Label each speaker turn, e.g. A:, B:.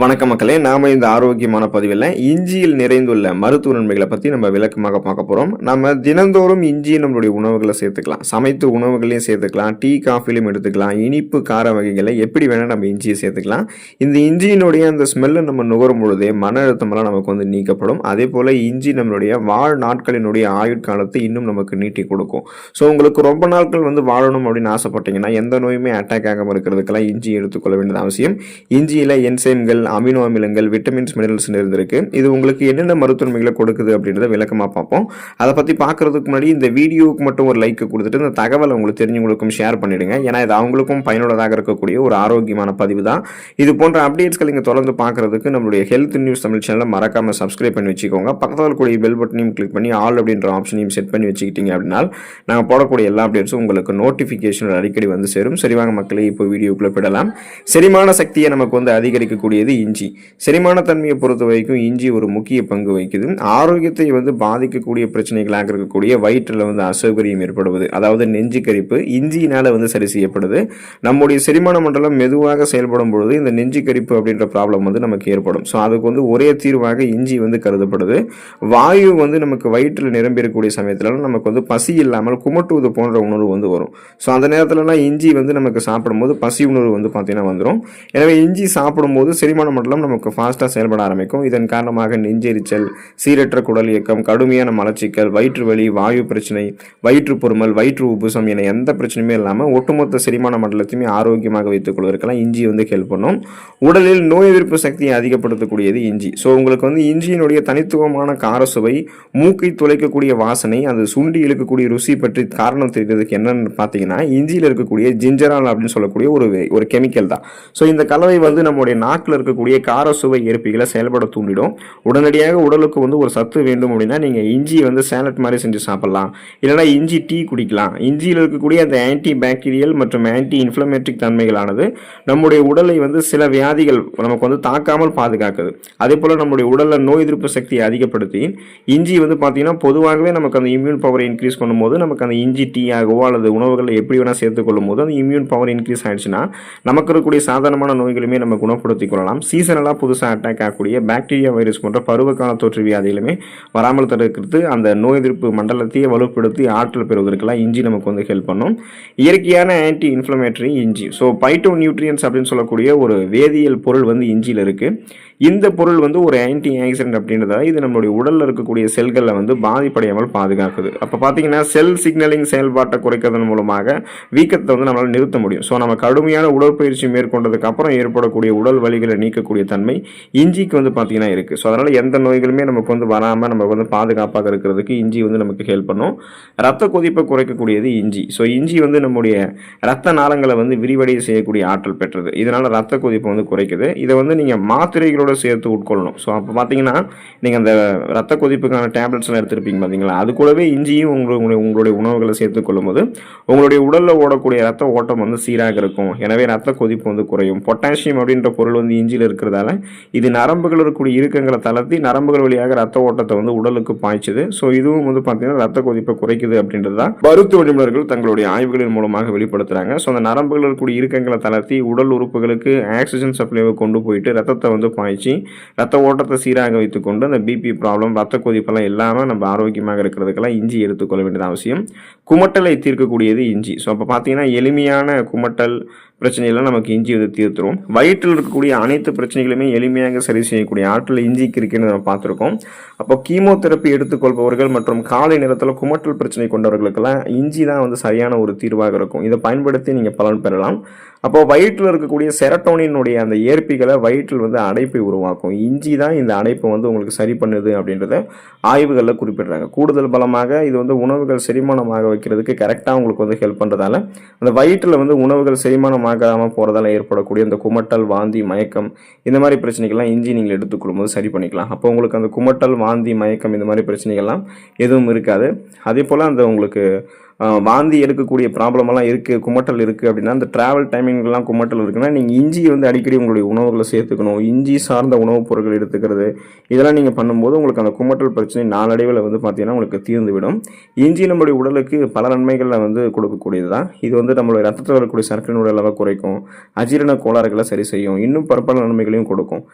A: வணக்க மக்களே நாம இந்த ஆரோக்கியமான பதிவில் இஞ்சியில் நிறைந்துள்ள மருத்துவ நன்மைகளை பற்றி நம்ம விளக்கமாக பார்க்க போகிறோம் நம்ம தினந்தோறும் இஞ்சி நம்மளுடைய உணவுகளை சேர்த்துக்கலாம் சமைத்து உணவுகளையும் சேர்த்துக்கலாம் இஞ்சியை பற்றி நம்ம விளக்கமாக பார்க்க போகிறோம் நம்ம தினந்தோறும் இஞ்சி நம்மளுடைய உணவுகளை சேர்த்துக்கலாம். சமைத்து உணவுகளையும் சேர்த்துக்கலாம். டீ காஃபிலையும் எடுத்துக்கலாம். இனிப்பு கார வகைகளை எப்படி வேணால் நம்ம இஞ்சியை சேர்த்துக்கலாம். இந்த இஞ்சியினுடைய அந்த ஸ்மெல்லை நம்ம நுகரும் பொழுதே மன அழுத்தமெல்லாம் நமக்கு வந்து நீக்கப்படும். அதே போல் இஞ்சி நம்மளுடைய வாழ் நாட்களினுடைய ஆயுட்காலத்தை இன்னும் நமக்கு நீட்டி கொடுக்கும். ஸோ உங்களுக்கு ரொம்ப நாட்கள் வந்து வாழணும் அப்படின்னு ஆசைப்பட்டீங்கன்னா எந்த நோயுமே அட்டாக் ஆகாமல் இருக்கிறதுக்கெல்லாம் இஞ்சி எடுத்துக்கொள்ள வேண்டியது அவசியம். இஞ்சியில் என்சைம்கள் அமினோ அமிலங்கள் விட்டமின்ஸ் மினரல்ஸ் இருந்திருக்கு. இது உங்களுக்கு என்னென்ன மருத்துவமைகளை கொடுக்குது அப்படின்றத விளக்கமாக பார்ப்போம். அதை பற்றி பார்க்குறதுக்கு முன்னாடி இந்த வீடியோவுக்கு மட்டும் ஒரு லைக் கொடுத்துட்டு இந்த தகவலை உங்களுக்கு தெரிஞ்சவங்களுக்கும் ஷேர் பண்ணிவிடுங்க ஏன்னா இது அவங்களுக்கும் பயனுள்ளதாக இருக்கக்கூடிய ஒரு ஆரோக்கியமான பதிவு தான். இது போன்ற அப்டேட்ஸ்கள் நீங்கள் தொடர்ந்து பார்க்குறதுக்கு நம்மளுடைய ஹெல்த் நியூஸ் தமிழ் சேனலை மறக்காமல் சப்ஸ்கிரைப் பண்ணி வச்சுக்கோங்க. பக்கத்தில் கூடிய பெல் பட்டனையும் கிளிக் பண்ணி ஆல் அப்படின்ற ஆப்ஷனையும் செட் பண்ணி வச்சுக்கிட்டீங்க அப்படின்னா நாங்கள் போடக்கூடிய எல்லா அப்டேட்ஸும் உங்களுக்கு நோட்டிஃபிகேஷன் அடிக்கடி வந்து சேரும். சரிவாங்க மக்களே இப்போ வீடியோக்குள்ளே விடலாம். செரிமான சக்தியை நமக்கு வந்து அதிகரிக்கக்கூடியது இஞ்சி. செரிமான தன்மையை பொறுத்த வரைக்கும் இஞ்சி ஒரு முக்கிய பங்கு வகிக்குது. ஆரோக்கியத்தை வந்து பாதிக்கக்கூடிய பிரச்சனைகளாக இருக்கக்கூடிய வயிற்றில் வந்து அசௌகரியம் ஏற்படுவது அதாவது நெஞ்சு கரிப்பு இஞ்சியினால் வந்து சரி செய்யப்படுது. நம்முடைய செரிமான மண்டலம் மெதுவாக செயல்படும் பொழுது இந்த நெஞ்சு கரிப்பு அப்படின்ற ப்ராப்ளம் வந்து நமக்கு ஏற்படும். ஸோ அதுக்கு வந்து ஒரே தீர்வாக இஞ்சி வந்து கருதப்படுது. வாயு வந்து நமக்கு வயிற்றில் நிரம்பியிருக்கக்கூடிய சமயத்தில் நமக்கு வந்து பசி இல்லாமல் குமட்டுவது போன்ற உணர்வு வந்து வரும். ஸோ அந்த நேரத்துலலாம் இஞ்சி வந்து நமக்கு சாப்பிடும்போது பசி உணர்வு வந்து பார்த்திங்கன்னா வந்துடும் எனவே இஞ்சி சாப்பிடும்போது செரிமான மண்டலம் நமக்கு ஃபாஸ்ட்டாக செயல்பட ஆரம்பிக்கும். இதன் காரணமாக நெஞ்செரிச்சல் சீரற்ற குடல் இயக்கம் கடுமையான மலச்சிக்கல் வயிற்று வலி வாயு பிரச்சனை வயிற்று பொறுமல் வயிற்று உப்புசம் என எந்த பிரச்சனையுமே இல்லாமல் ஒட்டுமொத்த செரிமான மண்டலத்தையுமே ஆரோக்கியமாக வைத்துக் கொள்வதற்கெல்லாம் இஞ்சி வந்து ஹெல்ப் பண்ணும். உடலில் நோய் எதிர்ப்பு சக்தியை அதிகப்படுத்தக்கூடியது இஞ்சி. ஸோ உங்களுக்கு வந்து இஞ்சியினுடைய தனித்துவமான கார சுவை மூக்கை துளைக்கக்கூடிய வாசனை அது சுண்டி இழுக்கக்கூடிய ருசி பற்றி காரணம் தெரிகிறதுக்கு என்னன்னு பார்த்தீங்கன்னா இஞ்சியில் இருக்கக்கூடிய ஜிஞ்சரால் அப்படின்னு சொல்லக்கூடிய ஒரு ஒரு கெமிக்கல் தான். ஸோ இந்த கலவை வந்து நம்முடைய நாக்கில் இருக்கக்கூடிய கார சுவை ஏற்பிகளை செயல்பட தூண்டிடும். உடனடியாக உடலுக்கு வந்து ஒரு சத்து வேண்டும் அப்படின்னா நீங்கள் இஞ்சியை வந்து சேலட் மாதிரி செஞ்சு சாப்பிட்லாம். இல்லைனா இஞ்சி டீ குடிக்கலாம். இஞ்சியில் இருக்கக்கூடிய அந்த ஆன்டி பாக்டீரியல் மற்றும் ஆன்டி இன்ஃப்ளமேட்ரிக் தன்மைகளானது நம்முடைய உடலை வந்து சில வியாதிகள் நமக்கு வந்து தாக்காமல் பாதுகாக்குது. அதே போல் நம்முடைய உடலில் நோய் எதிர்ப்பு சக்தியை அதிகப்படுத்தி இஞ்சி வந்து பார்த்தீங்கன்னா பொதுவாகவே நமக்கு அந்த இம்யூன் பவரை இன்க்ரீஸ் பண்ணும்போது நமக்கு அந்த இஞ்சி டீ ஆகவோ அல்லது உணவுகளை எப்படி வேணால் சேர்த்துக்கொள்ளும் போது அந்த இம்யூன் பவர் இன்க்ரீஸ் ஆயிடுச்சுன்னா நமக்கு இருக்கக்கூடிய சாதாரணமான நோய்களுமே நம்ம குணப்படுத்திக் கொள்ளலாம். சீசனலாக புதுசாக அட்டாக் ஆகக்கூடிய பாக்டீரியா வைரஸ் போன்ற பருவகால தொற்று வியாதிகளுமே வராமல் தடுக்கிறது அந்த நோய் எதிர்ப்பு மண்டலத்தையே வலுப்படுத்தி ஆற்றல் பெறுவதற்கெல்லாம் இஞ்சி நமக்கு வந்து ஹெல்ப் பண்ணும். இயற்கையான ஆன்டி இன்ஃப்ளமேட்டரி இஞ்சி. ஸோ பைட்டோ நியூட்ரியன்ஸ் அப்படின்னு சொல்லக்கூடிய ஒரு வேதியியல் பொருள் வந்து இஞ்சியில் இருக்குது இந்த பொருள் வந்து ஒரு ஆன்டி ஆக்சிடென்ட் அப்படின்றதால இது நம்மளுடைய உடலில் இருக்கக்கூடிய செல்களை வந்து பாதிப்படையாமல் பாதுகாக்குது. அப்போ பார்த்தீங்கன்னா செல் சிக்னலிங் செயல்பாட்டை குறைக்கிறதன் மூலமாக வீக்கத்தை வந்து நம்மளால் நிறுத்த முடியும். ஸோ நம்ம கடுமையான உடற்பயிற்சி மேற்கொண்டதுக்கு அப்புறம் ஏற்படக்கூடிய உடல் வலிகளை நீக்கக்கூடிய தன்மை இஞ்சிக்கு வந்து பார்த்தீங்கன்னா இருக்குது ஸோ அதனால் எந்த நோய்களுமே நமக்கு வந்து வராமல் நம்ம வந்து பாதுகாப்பாக இருக்கிறதுக்கு இஞ்சி வந்து நமக்கு ஹெல்ப் பண்ணும். ரத்த கொதிப்பை குறைக்கக்கூடியது இஞ்சி. ஸோ இஞ்சி வந்து நம்முடைய ரத்த நாளங்களை வந்து விரிவடைய செய்யக்கூடிய ஆற்றல் பெற்றது. இதனால் ரத்த கொதிப்பை வந்து குறைக்குது. இதை வந்து நீங்கள் மாத்திரைகளோட சேர்த்து உட்கொள்ளணும். ஸோ அப்போ பார்த்தீங்கன்னா நீங்கள் அந்த ரத்த கொதிப்புக்கான டேப்லெட்ஸ்லாம் எடுத்துருப்பீங்க பார்த்தீங்களா அது கூடவே இஞ்சியும் உங்களுடைய உங்களுடைய உணவுகளை சேர்த்து கொள்ளும்போது உங்களுடைய உடலில் ஓடக்கூடிய ரத்த ஓட்டம் வந்து சீராக இருக்கும். எனவே ரத்த கொதிப்பு வந்து குறையும். பொட்டாசியம் அப்படின்ற பொருள் வந்து இஞ்சியில் இருக்கிறதால இது நரம்புகள் இருக்கக்கூடிய இறுக்கங்களை தளர்த்தி நரம்புகள் வழியாக ரத்த ஓட்டத்தை வந்து உடலுக்கு பாய்ச்சுது. ஸோ இதுவும் வந்து பார்த்தீங்கன்னா ரத்த கொதிப்பை குறைக்குது அப்படின்றது தான் மருத்துவ நிபுணர்கள் தங்களுடைய ஆய்வுகளின் மூலமாக வெளிப்படுத்துகிறாங்க ஸோ அந்த நரம்புகள் இருக்கக்கூடிய இறுக்கங்களை தளர்த்தி உடல் உறுப்புகளுக்கு ஆக்சிஜன் சப்ளைவை கொண்டு போயிட்டு ரத்தத்தை வந்து பாய்ச்சி ரத்த ஓட்டத்தை சீராக வைத்துக்கொண்டு அந்த பிபி ப்ராப்ளம் ரத்த கொதிப்பெல்லாம் இல்லாமல் நம்ம ஆரோக்கியமாக இருக்கிறதுக்கெல்லாம் இஞ்சி எடுத்துக்கொள்ள வேண்டியது அவசியம். குமட்டலை தீர்க்கக்கூடியது இஞ்சி. ஸோ அப்போ பார்த்தீங்கன்னா எளிமையான குமட்டல் பிரச்சனையெல்லாம் நமக்கு இஞ்சி வந்து தீர்த்துரும். வயிற்றில் இருக்கக்கூடிய அனைத்து பிரச்சனைகளுமே எளிமையாக சரி செய்யக்கூடிய ஆற்றல் இஞ்சிக்கு இருக்குன்னு நம்ம பார்த்துருக்கோம். அப்போ கீமோதெரப்பி எடுத்துக்கொள்பவர்கள் மற்றும் காலை நேரத்தில் குமட்டல் பிரச்சனை கொண்டவர்களுக்கெல்லாம் இஞ்சி தான் வந்து சரியான ஒரு தீர்வாக இருக்கும். இதை பயன்படுத்தி நீங்கள் பலன் பெறலாம். அப்போ வயிற்றில் இருக்கக்கூடிய செரட்டோனினுடைய அந்த ஏற்பிகளை வயிற்றில் வந்து அடைப்பை உருவாக்கும். இஞ்சி தான் இந்த அடைப்பை வந்து உங்களுக்கு சரி பண்ணுது அப்படின்றத ஆய்வுகளில் குறிப்பிடுறாங்க. கூடுதல் பலமாக இது வந்து உணவுகள் செரிமானமாக வைக்கிறதுக்கு கரெக்டாக உங்களுக்கு வந்து ஹெல்ப் பண்ணுறதால அந்த வயிற்றில் வந்து உணவுகள் செரிமானமாக செரிமானமாகாமல் போகிறதால ஏற்படக்கூடிய அந்த குமட்டல் வாந்தி மயக்கம் இந்த மாதிரி பிரச்சனைகள்லாம் இஞ்சி நீங்கள் எடுத்துக்கொள்ளும்போது சரி பண்ணிக்கலாம். அப்போ உங்களுக்கு அந்த குமட்டல் வாந்தி மயக்கம் இந்த மாதிரி பிரச்சனைகள்லாம் எதுவும் இருக்காது. அதே போல் அந்த உங்களுக்கு வாந்தி எடுக்கக்கூடிய ப்ராப்ளமெல்லாம் இருக்குது குமட்டல் இருக்குது அப்படின்னா அந்த ட்ராவல் டைமிங்லாம் குமட்டல் இருக்குன்னா நீங்கள் இஞ்சி வந்து அடிக்கடி உங்களுடைய உணவுகளை சேர்த்துக்கணும். இஞ்சி சார்ந்த உணவுப் பொருட்கள் எடுத்துக்கிறது இதெல்லாம் நீங்கள் பண்ணும்போது உங்களுக்கு அந்த குமட்டல் பிரச்சனை நாளடைவில் வந்து பார்த்தீங்கன்னா உங்களுக்கு தீர்ந்து விடும் இஞ்சி நம்மளுடைய உடலுக்கு பல நன்மைகளை வந்து கொடுக்கக்கூடியது தான் இது வந்து நம்மளுடைய ரத்தத்தில் வரக்கூடிய சர்க்கரையினுடைய அளவை குறைக்கும் அஜீரண கோளாறுகளை சரி செய்யும் இன்னும் பற்பல நன்மைகளையும் கொடுக்கும்.